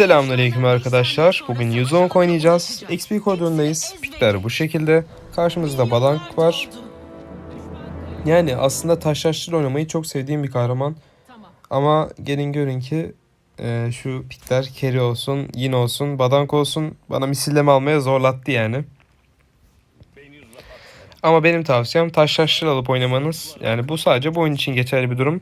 Selamünaleyküm arkadaşlar. Bugün Yuzong oynayacağız. XP koridorundayız. Pikler bu şekilde. Karşımızda Badank var. Yani aslında taşlaştır oynamayı çok sevdiğim bir kahraman. Ama gelin görün ki e, şu pikler Kerry olsun, Yin olsun, Badank olsun bana misilleme almaya zorlattı yani. Ama benim tavsiyem taşlaştır alıp oynamanız. Yani bu sadece bu oyun için geçerli bir durum.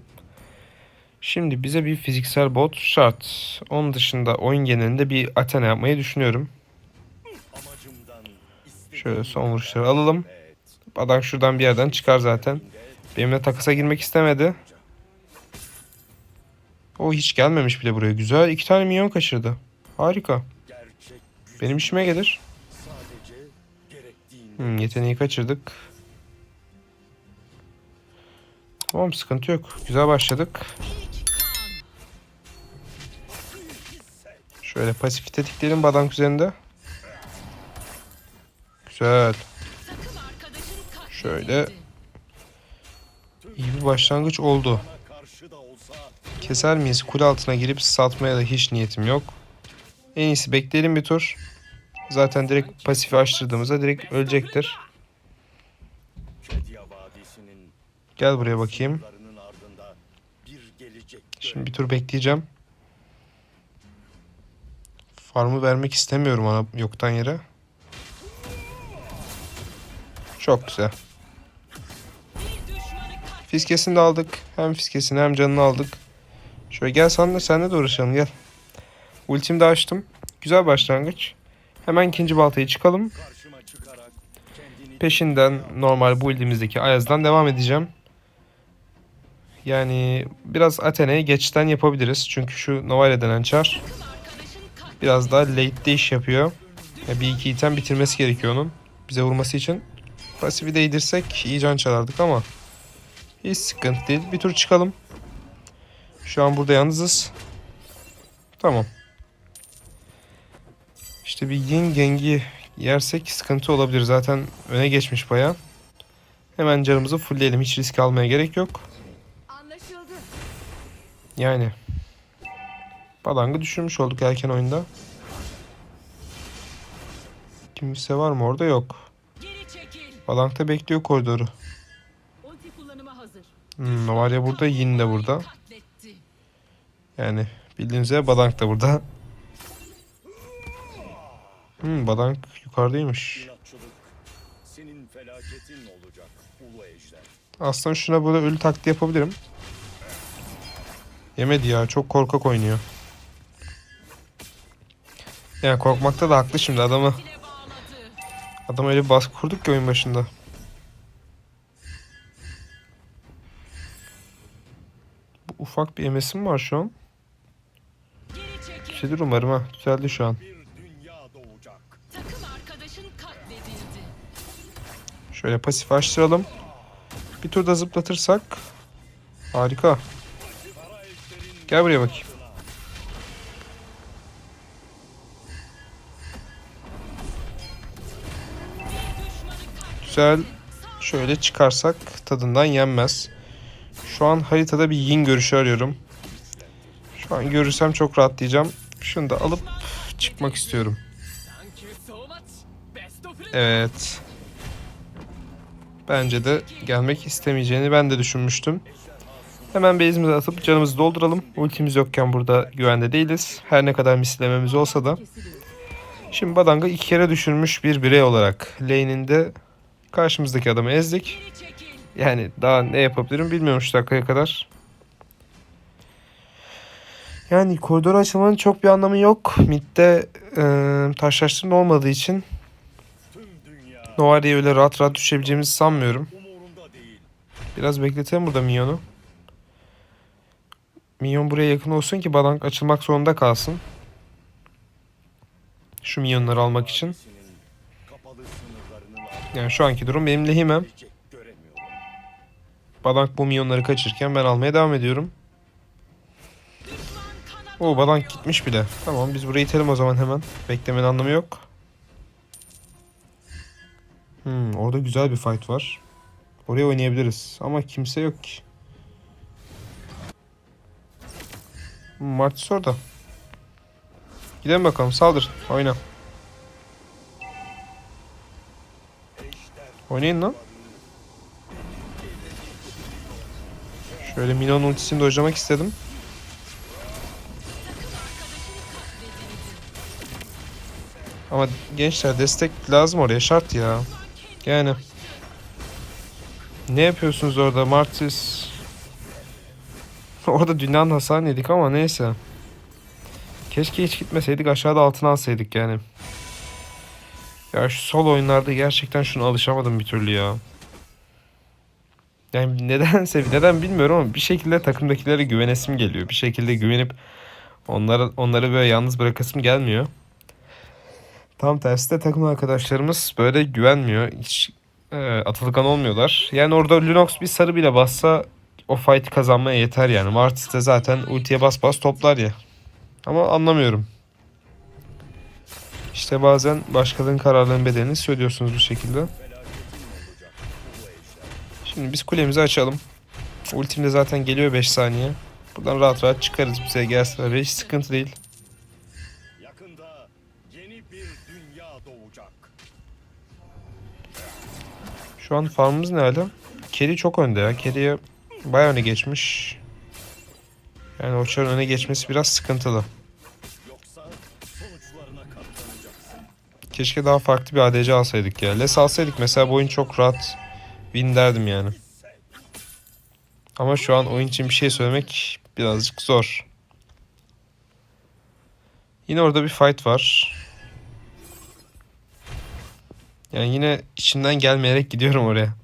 Şimdi bize bir fiziksel bot şart. Onun dışında oyun genelinde bir Athena yapmayı düşünüyorum. Şöyle son vuruşları alalım. Adam şuradan bir yerden çıkar zaten. Benimle takasa girmek istemedi. O hiç gelmemiş bile buraya. Güzel. iki tane minyon kaçırdı. Harika. Benim işime gelir. Hmm, yeteneği kaçırdık. Tamam sıkıntı yok. Güzel başladık. Şöyle pasif tetikleyelim badank üzerinde. Güzel. Şöyle. İyi bir başlangıç oldu. Keser miyiz? Kule altına girip satmaya da hiç niyetim yok. En iyisi bekleyelim bir tur. Zaten direkt pasifi açtırdığımızda direkt ölecektir. Gel buraya bakayım. Şimdi bir tur bekleyeceğim. Farmı vermek istemiyorum ona yoktan yere. Çok güzel. Fiskesini de aldık. Hem fiskesini hem canını aldık. Şöyle gel sen de senle de uğraşalım gel. Ultimi de açtım. Güzel başlangıç. Hemen ikinci baltayı çıkalım. Peşinden normal build'imizdeki Ayaz'dan devam edeceğim. Yani biraz Athena'yı geçten yapabiliriz. Çünkü şu Novayla denen çar biraz daha late'de iş yapıyor. Ya bir iki item bitirmesi gerekiyor onun. Bize vurması için. Pasifi değdirsek iyi can çalardık ama hiç sıkıntı değil. Bir tur çıkalım. Şu an burada yalnızız. Tamam. İşte bir yin gengi yersek sıkıntı olabilir. Zaten öne geçmiş baya. Hemen canımızı fullleyelim. Hiç risk almaya gerek yok. Yani. Balangı düşürmüş olduk erken oyunda. Kimse var mı orada? Yok. Geri çekil. Balang da bekliyor koridoru. Ulti kullanıma hazır. Hmm, Novalia burada, Yin de burada. Yani bildiğiniz üzere Badank da burada. Hmm, Badank yukarıdaymış. Aslında şuna böyle ölü taktiği yapabilirim. Yemedi ya. Çok korkak oynuyor. Yani korkmakta da haklı şimdi adamı. Adam öyle bir baskı kurduk ki oyun başında. Bu ufak bir MS'im var şu an. Düzelir umarım ha. Düzeldi şu an. Şöyle pasif açtıralım. Bir turda zıplatırsak. Harika. Gel buraya bakayım. Güzel. Şöyle çıkarsak tadından yenmez. Şu an haritada bir yin görüşü arıyorum. Şu an görürsem çok rahatlayacağım. Şunu da alıp çıkmak istiyorum. Evet. Bence de gelmek istemeyeceğini ben de düşünmüştüm. Hemen base'imize atıp canımızı dolduralım. Ultimiz yokken burada güvende değiliz. Her ne kadar mislememiz olsa da. Şimdi Badang'ı iki kere düşürmüş bir birey olarak lane'inde karşımızdaki adamı ezdik. Yani daha ne yapabilirim bilmiyorum şu dakikaya kadar. Yani koridor açılmanın çok bir anlamı yok. Mid'de e, taşlaştırma olmadığı için Novaria'ya öyle rahat rahat düşebileceğimizi sanmıyorum. Biraz bekletelim burada Minyon'u. Minyon buraya yakın olsun ki Badank açılmak zorunda kalsın. Şu minyonları almak için. Yani şu anki durum benim lehime. Badank bu minyonları kaçırırken ben almaya devam ediyorum. Oo Badank gitmiş bile. Tamam biz burayı itelim o zaman hemen. Beklemenin anlamı yok. Hmm, orada güzel bir fight var. Oraya oynayabiliriz. Ama kimse yok ki. Hmm, Martis orada. Gidelim bakalım saldır. Oyna. Oynayın lan. Şöyle Minon ultisini dojlamak istedim. Ama gençler destek lazım oraya şart ya. Yani. Ne yapıyorsunuz orada Martis? orada dünyanın hasarını yedik ama neyse. Keşke hiç gitmeseydik aşağıda altına alsaydık yani. Ya şu sol oyunlarda gerçekten şuna alışamadım bir türlü ya. Yani nedense neden bilmiyorum ama bir şekilde takımdakilere güvenesim geliyor. Bir şekilde güvenip onları onları böyle yalnız bırakasım gelmiyor. Tam tersi de takım arkadaşlarımız böyle güvenmiyor. Hiç e, atılgan olmuyorlar. Yani orada Lunox bir sarı bile bassa o fight kazanmaya yeter yani. Martis de zaten ultiye bas bas toplar ya. Ama anlamıyorum. İşte bazen başkalarının kararlarının bedelini söylüyorsunuz bu şekilde. Şimdi biz kulemizi açalım. Ultim de zaten geliyor 5 saniye. Buradan rahat rahat çıkarız bize gelseler. Hiç sıkıntı değil. Şu an farmımız ne hala? Keri çok önde ya. Keri'ye bayağı öne geçmiş. Yani Oçar'ın öne geçmesi biraz sıkıntılı. Keşke daha farklı bir ADC alsaydık ya. Les alsaydık mesela bu oyun çok rahat win derdim yani. Ama şu an oyun için bir şey söylemek birazcık zor. Yine orada bir fight var. Yani yine içimden gelmeyerek gidiyorum oraya.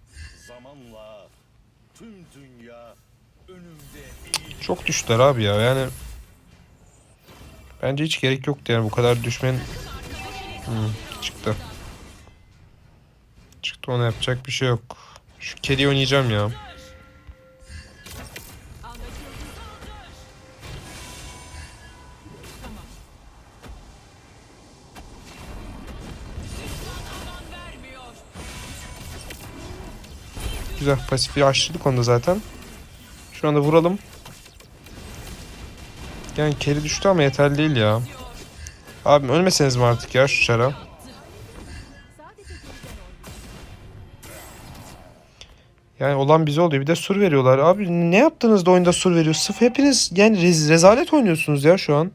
Çok düştüler abi ya yani. Bence hiç gerek yoktu yani bu kadar düşmenin. Hmm, çıktı. Çıktı ona yapacak bir şey yok. Şu kedi oynayacağım ya. Güzel pasifi açtık onu da zaten. Şu anda vuralım. Yani keri düştü ama yeterli değil ya. Abim ölmeseniz mi artık ya şu çara? Yani olan bize oluyor. Bir de sur veriyorlar. Abi ne yaptınız da oyunda sur veriyor? Sıf hepiniz yani rez- rezalet oynuyorsunuz ya şu an.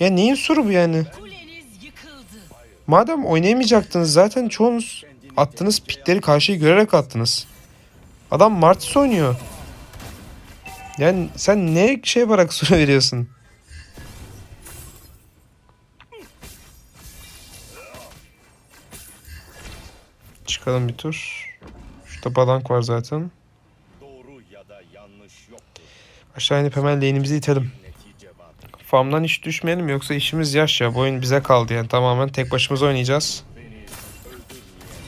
Ya neyin suru bu yani? Madem oynayamayacaktınız zaten çoğunuz attığınız pikleri karşıyı görerek attınız. Adam Martis oynuyor. Yani sen ne şey yaparak süre veriyorsun? Çıkalım bir tur. Şurada balank var zaten. Aşağı inip hemen lane'imizi itelim. Farmdan hiç düşmeyelim yoksa işimiz yaş ya. Bu oyun bize kaldı yani tamamen tek başımıza oynayacağız.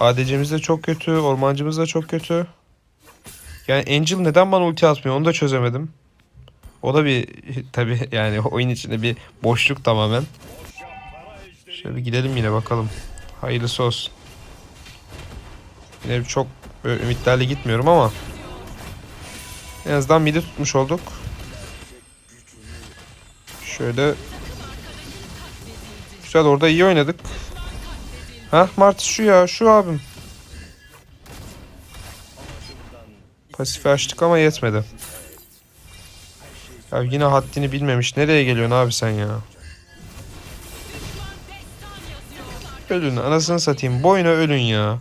ADC'miz de çok kötü, ormancımız da çok kötü. Yani Angel neden bana ulti atmıyor onu da çözemedim. O da bir tabi yani oyun içinde bir boşluk tamamen. Şöyle bir gidelim yine bakalım. Hayırlısı olsun. Yine çok böyle ümitlerle gitmiyorum ama en azından midi tutmuş olduk. Şöyle Güzel orada iyi oynadık. Hah Martis şu ya şu abim. Pasifi açtık ama yetmedi. Ya yine haddini bilmemiş. Nereye geliyorsun abi sen ya? Ölün anasını satayım. Boyuna ölün ya.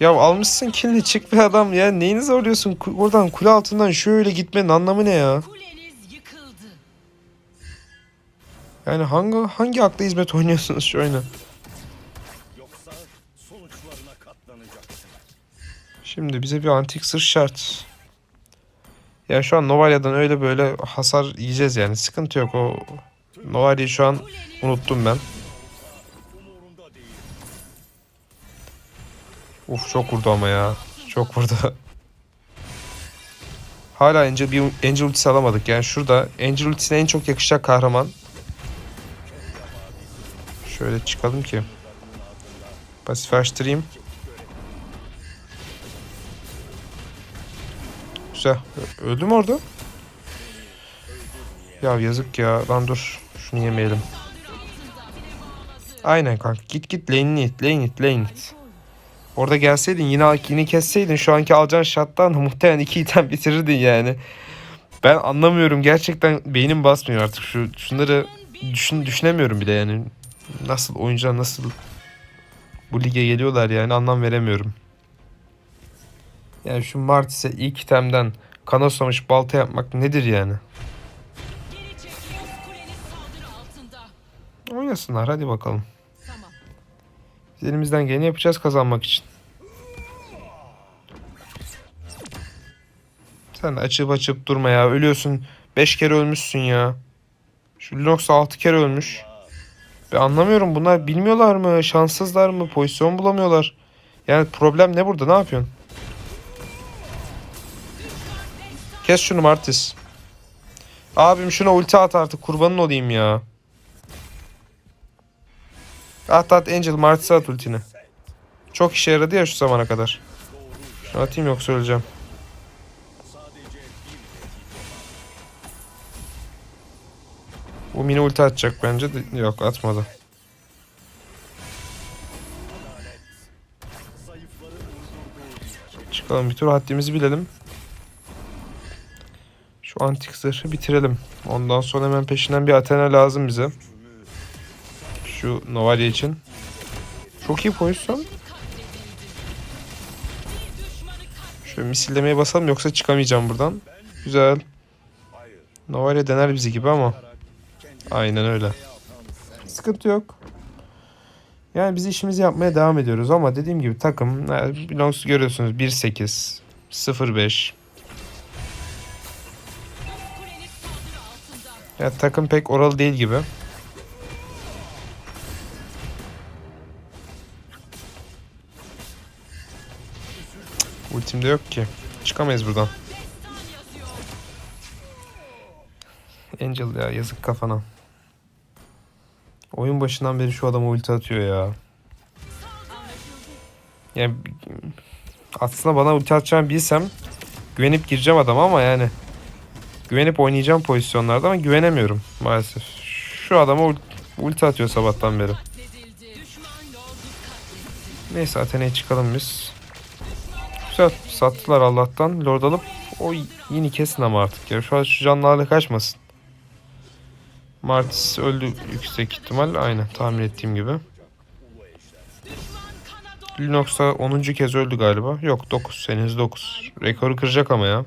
Ya almışsın kilini çık be adam ya. Neyini zorluyorsun? Oradan kule altından şöyle gitmenin anlamı ne ya? Yani hangi hangi akla hizmet oynuyorsunuz şu oyunu? yoksa sonuçlarına katlanacaksın. Şimdi bize bir antik sır şart. Ya şu an Novalya'dan öyle böyle hasar yiyeceğiz yani. Sıkıntı yok o Novalya'yı şu an unuttum ben. Uf çok vurdu ama ya. Çok vurdu. Hala Angel, bir Angel ultisi alamadık. Yani şurada Angel ultisine en çok yakışacak kahraman. Şöyle çıkalım ki. Pasif açtırayım. Güzel. Öldü mü orada? Ya yazık ya. Lan dur. Şunu yemeyelim. Aynen kanka. Git git lane'ini it. Lane it. Lane it. Orada gelseydin yine yine kesseydin şu anki alacağın şattan muhtemelen iki item bitirirdin yani. Ben anlamıyorum gerçekten beynim basmıyor artık şu şunları düşün düşünemiyorum bile yani. Nasıl oyuncular nasıl bu lige geliyorlar yani anlam veremiyorum. Yani şu Martis'e ilk itemden kana susamış balta yapmak nedir yani? Oynasınlar hadi bakalım. Elimizden geleni yapacağız kazanmak için. Sen açıp açıp durma ya. Ölüyorsun. 5 kere ölmüşsün ya. Şu Lunox 6 kere ölmüş. Ben anlamıyorum bunlar bilmiyorlar mı? Şanssızlar mı? Pozisyon bulamıyorlar. Yani problem ne burada? Ne yapıyorsun? Kes şunu Martis. Abim şuna ulti at artık kurbanın olayım ya. At at Angel Martis'e at ultini. Çok işe yaradı ya şu zamana kadar. Şunu atayım yoksa öleceğim. Bu mini ulti atacak bence de yok atmadı. Çıkalım bir tur haddimizi bilelim. Şu antik zırhı bitirelim. Ondan sonra hemen peşinden bir Athena lazım bize. Şu Novalia için. Çok iyi pozisyon. Şöyle misillemeye basalım yoksa çıkamayacağım buradan. Güzel. Novalia dener bizi gibi ama. Aynen öyle. Sıkıntı yok. Yani biz işimizi yapmaya devam ediyoruz ama dediğim gibi takım yani Belongs görüyorsunuz 1-8 0-5 Kuleniz saldırı altında. ya takım pek oralı değil gibi. Ultimde yok ki. Çıkamayız buradan. Angel ya yazık kafana. Oyun başından beri şu adama ulti atıyor ya. Yani aslında bana ulti atacağını bilsem güvenip gireceğim adama ama yani güvenip oynayacağım pozisyonlarda ama güvenemiyorum maalesef. Şu adama ult- ulti atıyor sabahtan beri. Neyse Athena'ya çıkalım biz. Güzel sattılar Allah'tan. Lord alıp o yeni kesin ama artık ya. Şu an şu canlarla kaçmasın. Martis öldü yüksek ihtimal. Aynen tahmin ettiğim gibi. Da 10. kez öldü galiba. Yok 9. Henüz 9. Rekoru kıracak ama ya.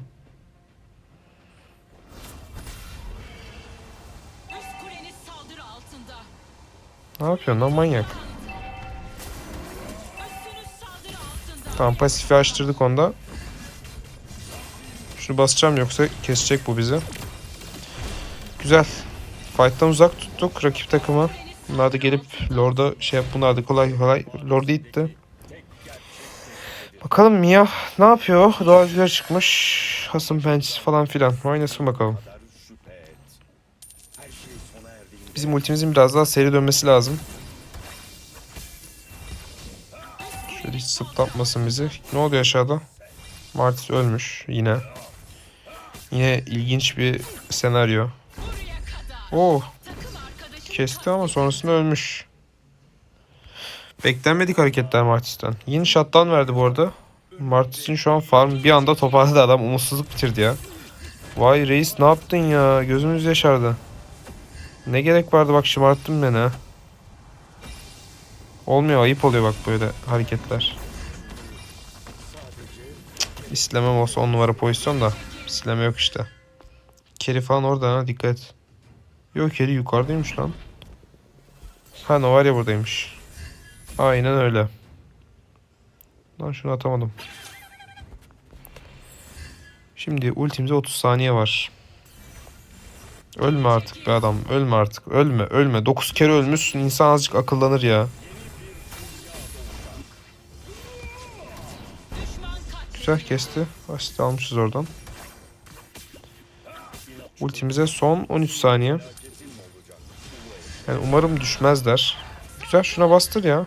Ne yapıyorsun lan manyak? Tamam pasifi açtırdık onda. Şunu basacağım yoksa kesecek bu bizi. Güzel. Fight'tan uzak tuttuk rakip takımı. Bunlar da gelip Lord'a şey yap bunlar da kolay kolay Lord'u itti. Bakalım Mia ne yapıyor? Doğal güzel çıkmış. Hasım pençesi falan filan. Oynasın bakalım. Bizim ultimizin biraz daha seri dönmesi lazım. Hiç sıplatmasın bizi. Ne oluyor aşağıda? Martis ölmüş yine. Yine ilginç bir senaryo. Oh kesti ama sonrasında ölmüş. Beklenmedik hareketler Martis'ten. Yeni shutdown verdi bu arada. Martis'in şu an farm bir anda toparladı adam umutsuzluk bitirdi ya. Vay reis ne yaptın ya gözümüz yaşardı. Ne gerek vardı bak şımarttın beni ha. Olmuyor ayıp oluyor bak böyle hareketler. Cık, İstemem olsa 10 numara pozisyon da. İsteme yok işte. Keri falan orada ha dikkat. Yok Keri yukarıdaymış lan. Ha Novaria buradaymış. Aynen öyle. Lan şunu atamadım. Şimdi ultimize 30 saniye var. Ölme artık be adam. Ölme artık. Ölme. Ölme. 9 kere ölmüşsün. İnsan azıcık akıllanır ya. Güzel kesti. Asit almışız oradan. Ultimize son 13 saniye. Yani umarım düşmezler. Güzel şuna bastır ya.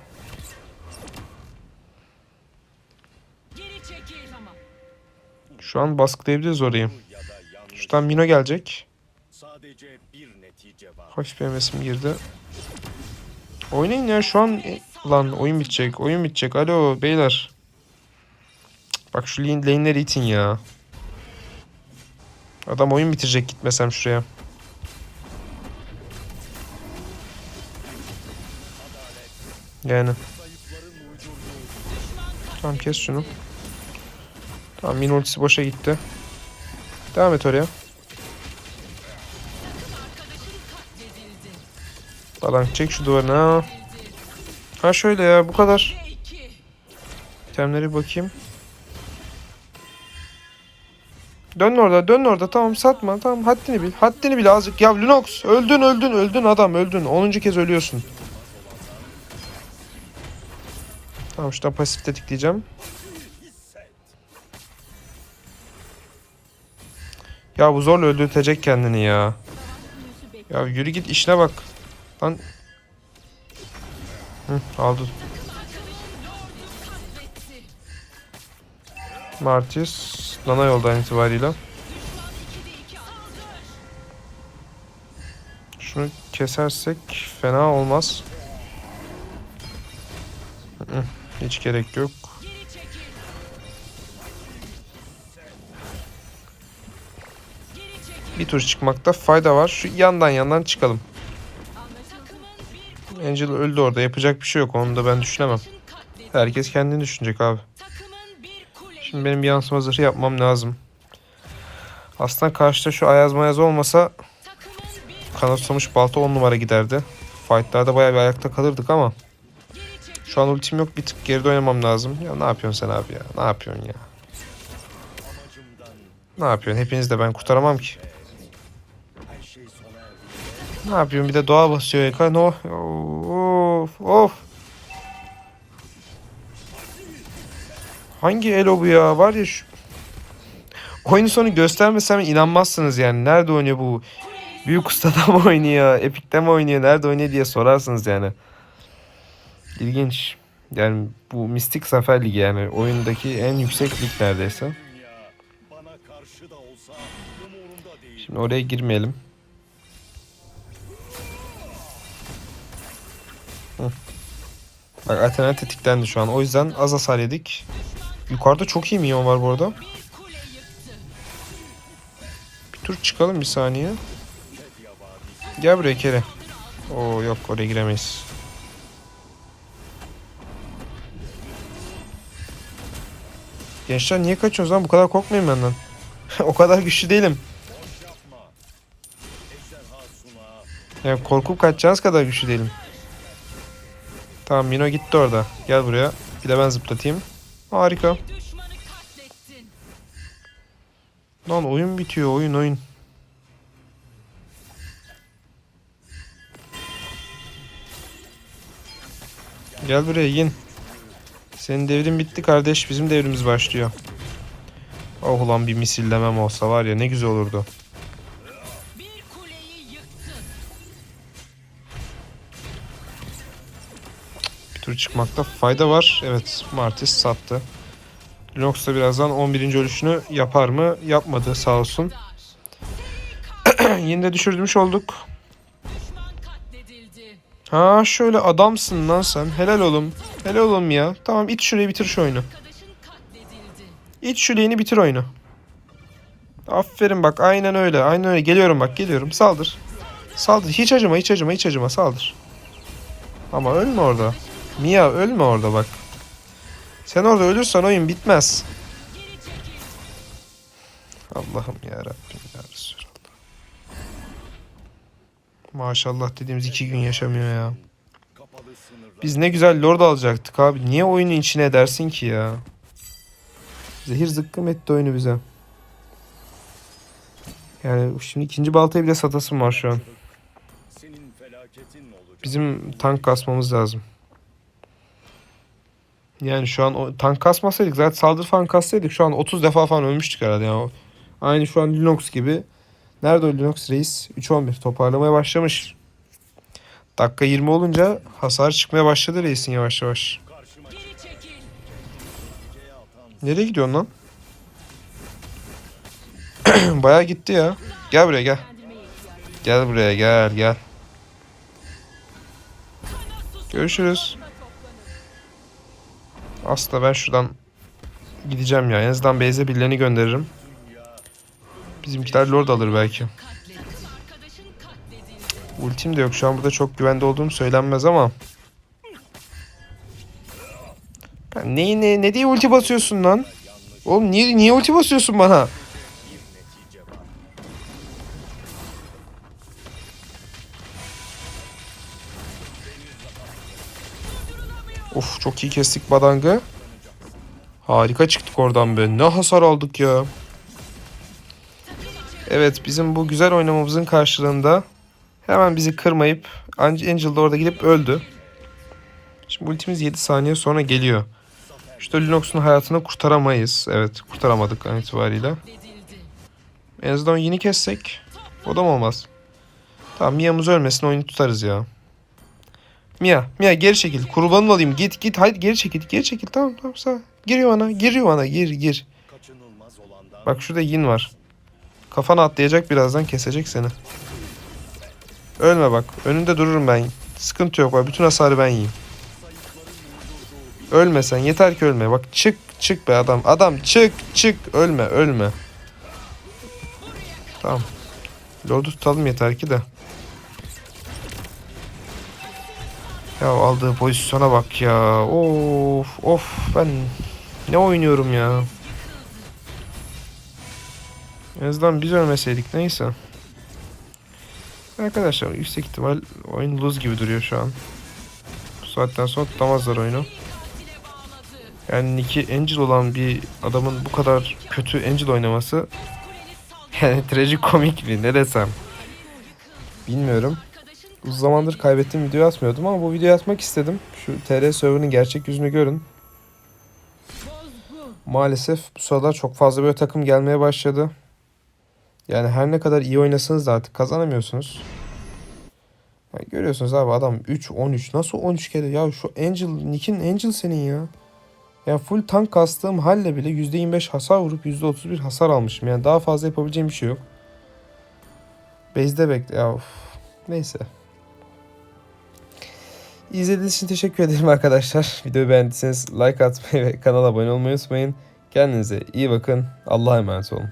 Şu an baskılayabiliriz orayı. Şuradan Mino gelecek. Hafif bir MS'im girdi. Oynayın ya şu an lan oyun bitecek. Oyun bitecek. Alo beyler. Bak şu lane, lane'leri itin ya. Adam oyun bitirecek gitmesem şuraya. Yani. Tamam kes şunu. Tamam min ultisi boşa gitti. Devam et oraya. Falan çek şu duvarına. Ha şöyle ya bu kadar. İki. İtemleri bakayım. Dön orada dön orada tamam satma tamam haddini bil haddini bil azıcık ya Lunox öldün öldün öldün adam öldün 10. kez ölüyorsun. Tamam şuradan pasif tetikleyeceğim. Ya bu zorla öldürtecek kendini ya. Ya yürü git işine bak. Lan. Hı, aldı. Martis Lana yoldan itibariyle. Şunu kesersek fena olmaz. Hiç gerek yok. Bir tur çıkmakta fayda var. Şu yandan yandan çıkalım. Angel öldü orada. Yapacak bir şey yok. Onu da ben düşünemem. Herkes kendini düşünecek abi. Şimdi benim bir yansıma zırhı yapmam lazım. Aslında karşıda şu ayaz mayaz olmasa Takımın bir kanat somuş balta 10 numara giderdi. Fightlarda bayağı bir ayakta kalırdık ama şu an ultim yok bir tık geride oynamam lazım. Ya ne yapıyorsun sen abi ya? Ne yapıyorsun ya? Ne yapıyorsun? Hepiniz de ben kurtaramam ki. Ne yapıyorsun? Bir de doğa basıyor ya. No. Of of. Hangi elo bu ya? Var ya şu... Oyunun sonu göstermesem inanmazsınız yani. Nerede oynuyor bu? Büyük ustada mı oynuyor? Epic'te mi oynuyor? Nerede oynuyor diye sorarsınız yani. İlginç. Yani bu Mistik Zafer Ligi yani. Oyundaki en yüksek lig neredeyse. Şimdi oraya girmeyelim. Hı. Bak Athena tetiklendi şu an. O yüzden az hasar yedik. Yukarıda çok iyi minyon var bu arada. Bir tur çıkalım bir saniye. Gel buraya Kere. Oo yok oraya giremeyiz. Gençler niye kaçıyorsunuz lan? Bu kadar korkmayın benden. o kadar güçlü değilim. Yapma. Ejderha sunağı Ya korkup kaçacağınız kadar güçlü değilim. Tamam Mino gitti orada. Gel buraya. Bir de ben zıplatayım. Harika. Lan oyun bitiyor oyun oyun. Gel buraya Yin. Senin devrin bitti kardeş. Bizim devrimiz başlıyor. Oh ulan bir misillemem olsa var ya ne güzel olurdu. Tur çıkmakta fayda var. Evet Martis sattı. Lunox da birazdan 11. ölüşünü yapar mı? Yapmadı sağ olsun. Yine de düşürmüş olduk. Ha şöyle adamsın lan sen. Helal oğlum. Helal oğlum ya. Tamam it şurayı bitir şu oyunu. İt şu lane'i bitir oyunu. Aferin bak aynen öyle. Aynen öyle. Geliyorum bak geliyorum. Saldır. Saldır. Hiç acıma hiç acıma hiç acıma saldır. Ama ölme orada. Mia ölme orada bak. Sen orada ölürsen oyun bitmez. Allah'ım ya Rabbim ya Resulallah. Maşallah dediğimiz iki gün yaşamıyor ya. Biz ne güzel lord alacaktık abi. Niye oyunu içine edersin ki ya? Zehir zıkkım etti oyunu bize. Yani şimdi ikinci baltayı bile satasım var şu an. Bizim tank kasmamız lazım. Yani şu an o, tank kasmasaydık zaten saldırı falan kassaydık şu an 30 defa falan ölmüştük herhalde. Yani. Aynı şu an Linux gibi. Nerede o Linux reis? 3-11 toparlamaya başlamış. Dakika 20 olunca hasar çıkmaya başladı reisin yavaş yavaş. Nereye gidiyorsun lan? Bayağı gitti ya. Gel buraya gel. Gel buraya gel gel. Görüşürüz. Aslında ben şuradan gideceğim ya. En azından Beyze birilerini gönderirim. Bizimkiler Lord alır belki. Ultim de yok. Şu an burada çok güvende olduğum söylenmez ama. Ne, ne, ne diye ulti basıyorsun lan? Oğlum niye, niye ulti basıyorsun bana? Of çok iyi kestik badangı. Harika çıktık oradan be. Ne hasar aldık ya. Evet bizim bu güzel oynamamızın karşılığında hemen bizi kırmayıp Angel de orada gidip öldü. Şimdi ultimiz 7 saniye sonra geliyor. İşte Lunox'un hayatını kurtaramayız. Evet kurtaramadık an itibariyle. En azından yeni kessek o da mı olmaz? Tamam Mia'mız ölmesin oyunu tutarız ya. Mia, Mia geri çekil. Kurbanın olayım. Git git. Haydi geri çekil. Geri çekil. Tamam tamam sağ. Giriyor ana. Giriyor ana. Gir gir. Bak şurada yin var. Kafana atlayacak birazdan kesecek seni. Ölme bak. Önünde dururum ben. Sıkıntı yok. Bak bütün hasarı ben yiyeyim. Ölme sen. Yeter ki ölme. Bak çık çık be adam. Adam çık çık. Ölme ölme. Tamam. Lord'u tutalım yeter ki de. Ya aldığı pozisyona bak ya. Of of ben ne oynuyorum ya. En azından biz ölmeseydik neyse. Arkadaşlar yüksek ihtimal oyun lose gibi duruyor şu an. Bu saatten sonra tutamazlar oyunu. Yani Nick'i Angel olan bir adamın bu kadar kötü Angel oynaması yani trajikomik mi ne desem. Bilmiyorum. Uzun zamandır kaybettiğim video atmıyordum ama bu videoyu atmak istedim. Şu TR server'ın gerçek yüzünü görün. Maalesef bu sıralar çok fazla böyle takım gelmeye başladı. Yani her ne kadar iyi oynasanız da artık kazanamıyorsunuz. Yani görüyorsunuz abi adam 3-13 nasıl 13 kere ya şu Angel Nick'in Angel senin ya. Ya full tank kastığım halle bile %25 hasar vurup %31 hasar almışım. Yani daha fazla yapabileceğim bir şey yok. Base'de bekle ya of. Neyse. İzlediğiniz için teşekkür ederim arkadaşlar. Videoyu beğendiyseniz like atmayı ve kanala abone olmayı unutmayın. Kendinize iyi bakın. Allah'a emanet olun.